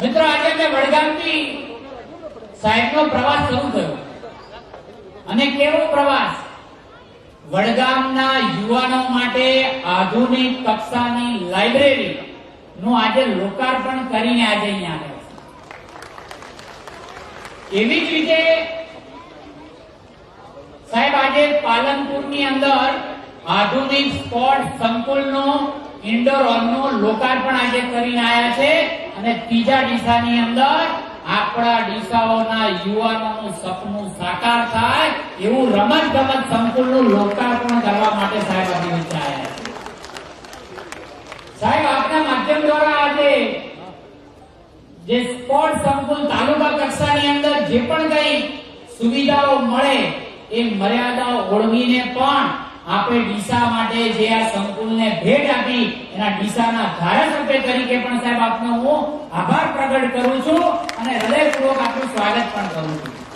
મિત્રો, આજે અમે વડગામથી સાહેબનો પ્રવાસ શરૂ થયો. અને કેવો પ્રવાસ? વડગામના યુવાનો માટે આધુનિક કક્ષાની લાઇબ્રેરી નું આજે લોકાર્પણ કરીને આજે અહીંયા એવી જ રીતે સાહેબ, આજે પાલનપુરની અંદર આધુનિક સ્પોર્ટ સંકુલનો, ઇન્ડોર હોલનું લોકાર્પણ આજે કરીને આવ્યા છે. અને ત્રીજા દિશાની અંદર આપણા ડીસાઓના યુવાનોનું સપનું સાકાર થાય એવું રમત ગમત સંકુલનું લોકાર્પણ કરવા માટે સાહેબ આવ્યા સાહેબ, આપના માધ્યમ દ્વારા આજે જે સ્પોર્ટ સંકુલ તાલુકા કક્ષાની અંદર જે પણ કઈ સુવિધાઓ મળે એ મર્યાદાઓ ઓળવીને પણ આપણે ડીસા માટે જે આ સંકુલને ભેટ આપી એના ડીસાના ધારાસભ્ય તરીકે પણ સાહેબ આપનો હું આભાર પ્રગટ કરું છું અને હૃદયપૂર્વક આપનું સ્વાગત પણ કરું છું.